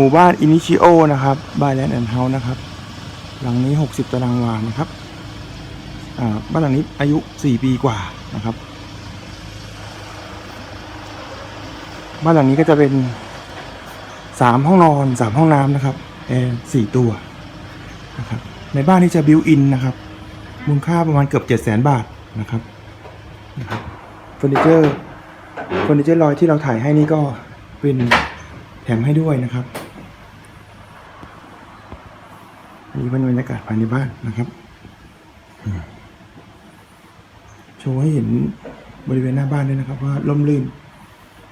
หมู่บ้านอินิชิโอนะครับบ้านแลนด์แอนด์เฮาส์นะครับ หลังนี้ 60 ตารางวานะครับบ้านหลังนี้อายุ 4 ปีกว่านะครับ บ้านหลังนี้ก็จะเป็น 3 ห้องนอน 3 ห้องน้ำนะครับแอร์4ตัวนะครับในบ้านนี้จะบิวอินนะครับ มูลค่าประมาณเกือบ 7 0 0 0 0 0 บาทนะครับนะครับเฟอร์นิเจอร์เฟอร์นิเจอร์ลอยที่เราถ่ายให้นี่ก็เป็นแถมให้ด้วยนะครับ อั นนี้เป็นบรรยากาศภายในบ้านนะครับโชว์ให้เห็นบริเวณหน้าบ้านด้วยนะครับว่าร่มรื่น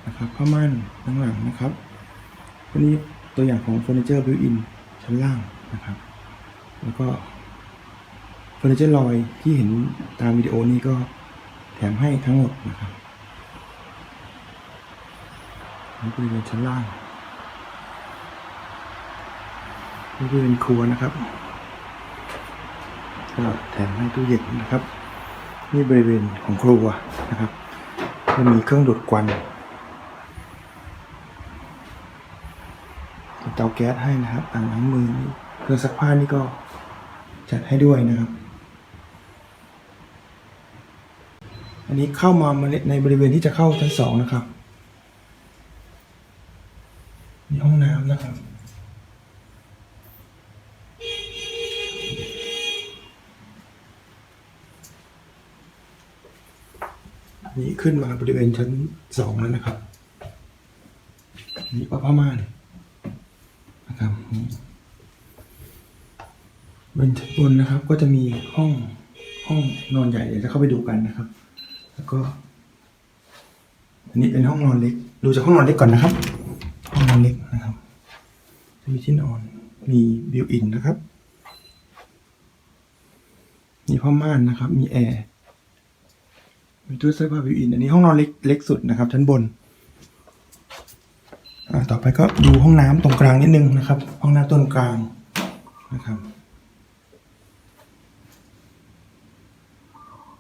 นะครับผ้าม่านข้างหลังนะครับวันนี้ตัวอย่างของเฟอร์นิเจอร์บิวอินชั้นล่างนะครับ แล้วก็เฟอร์นิเจอร์ลอยที่เห็นตามวิดีโอนี้ก็แถมให้ทั้งหมดนะครับนี่บริเวณชั้นล่าง นี่เป็นครัวนะครับก็แถมให้ตู้เย็นนะครับ นี่บริเวณของครัวนะครับจะมีเครื่องดูดควันเตาแก๊สให้นะครับอ่างล้างมือเครื่องซักผ้านี่ก็จัดให้ด้วยนะครับ อันนี้เข้ามาในบริเวณที่จะเข้าชั้นสองนะครับนี่ห้องน้ำนะครับ นี่ขึ้นมาบริเวณชั้นสองแล้วนะครับ นี่ก็ผ้าม่านนะครับบนชั้นบนนะครับก็จะมีห้องห้องนอนใหญ่เดี๋ยวจะเข้าไปดูกันนะครับ แล้วก็ อันนี้เป็นห้องนอนเล็ก ดูจากห้องนอนเล็กก่อนนะครับ ห้องนอนเล็กนะครับจะมีที่นอน มีบิวอินนะครับ มีผ้าม่านนะครับ มีแอร์ มีตู้เสื้อผ้าบิวอิน อันนี้ห้องนอนเล็กเล็กสุดนะครับชั้นบน อ่าต่อไปก็ดูห้องน้ำตรงกลางนิดนึงนะครับ ห้องน้ำตรงกลางนะครับ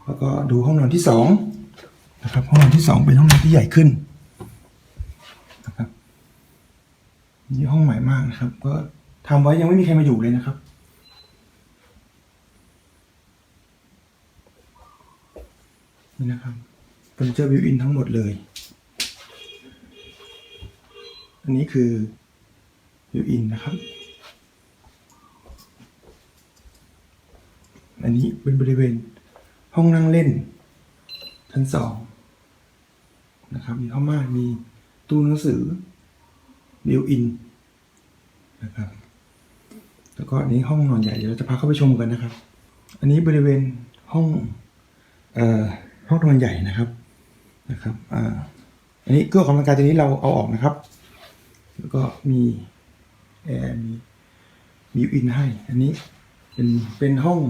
แล้วก็ดูห้องนอนที่สองนะครับ ห้องนอนที่สองเป็นห้องนอนที่ใหญ่ขึ้นนะครับนี่ห้องใหม่มากนะครับ ก็ทำไว้ยังไม่มีใครมาอยู่เลยนะครับ นี่นะครับเฟอร์นิเจอร์บิวอินทั้งหมดเลย อันนี้คือบิวอินนะครับ อันนี้เป็นบริเวณห้องนั่งเล่น ชั้นสองนะครับมีผ้าม่านมีตู้หนังสือบิวอินนะครับแล้วก็อันนี้ห้องนอนใหญ่เดี๋ยวเราจะพาเข้าไปชมกันนะครับ อันนี้บริเวณห้องเอ่อ ห้องนอนใหญ่นะครับนะครับอ่าอันนี้เครื่องออกกำลังกายตัวนี้เราเอาออกนะครับ แล้วก็มีแอร์มีมีอินให้ อันนี้เป็นเป็นห้อง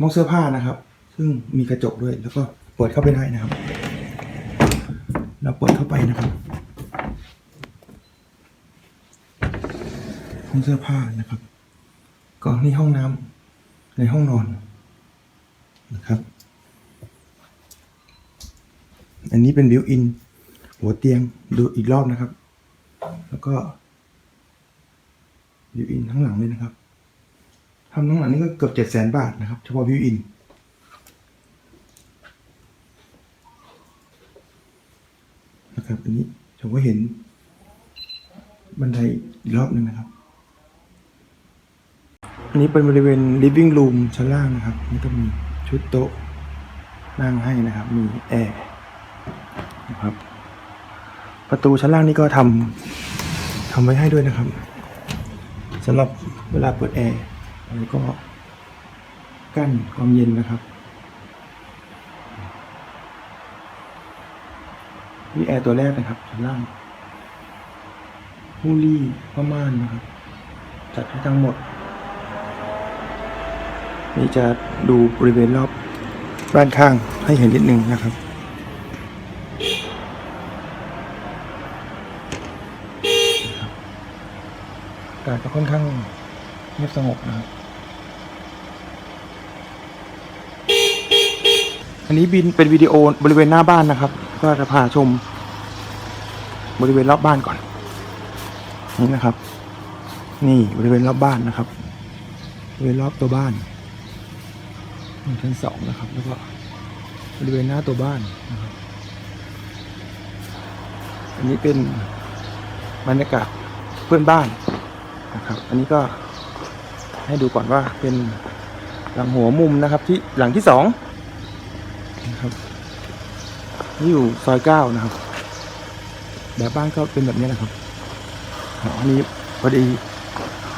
ห้องเสื้อผ้านะครับ ซึ่งมีกระจกด้วย แล้วก็เปิดเข้าไปได้นะครับ เราเปิดเข้าไปนะครับห้องเสื้อผ้านะครับ ก็นี่ห้องน้ำในห้องนอนนะครับ อันนี้เป็นบิวอิน หัวเตียงดูอีกรอบนะครับ แล้วก็บิวอินทั้งหลังเลยนะครับทำทั้งหลังนี่ก็เกือบเจ็ดแสนบาทนะครับเฉพาะบิวอินนะครับอันนี้ผมก็เห็นบันไดอีกรอบหนึ่งนะครับ อันนี้เป็นบริเวณ living room ชั้นล่างนะครับ นี่ก็มีชุดโต๊ะนั่งให้นะครับ มีแอร์ นะครับ ประตูชั้นล่างนี่ก็ทำทำไว้ให้ด้วยนะครับสำหรับเวลาเปิดแอร์แล้วก็กั้นความเย็นนะครับนี่แอร์ตัวแรกนะครับชั้นล่างฮูลี่ผ้าม่านนะครับ จัดให้ทั้งหมด นี่จะดูบริเวณรอบบ้านข้างให้เห็นนิดนึงนะครับากาศก็ค่อนข้างเงียบสงบนะครับ อันนี้บินเป็นวิดีโอบริเวณหน้าบ้านนะครับ ก็จะพาชม บริเวณรอบบ้านก่อน นี่นะครับ นี่บริเวณรอบบ้านนะครับบริเวณรอบตัวบ้านชั้นสองนะครับ แล้วก็บริเวณหน้าตัวบ้านนะครับ อันนี้เป็นบรรยากาศเพื่อนบ้าน นะครับ อันนี้ก็ให้ดูก่อนว่าเป็นหลังหัวมุมนะครับที่หลังที่สองนะครับนี่อยู่ซอยเก้านะครับ แบบบ้านก็เป็นแบบนี้นะครับอันนี้พอดี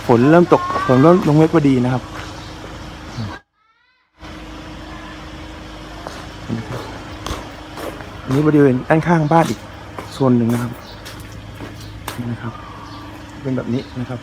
ฝนเริ่มตกฝนเริ่มลงเม็ดพอดีนะครับอันนี้บริเวณด้านข้างบ้านอีกโซนหนึ่งนะครับนี่นะครับ เป็นแบบนี้นะครับ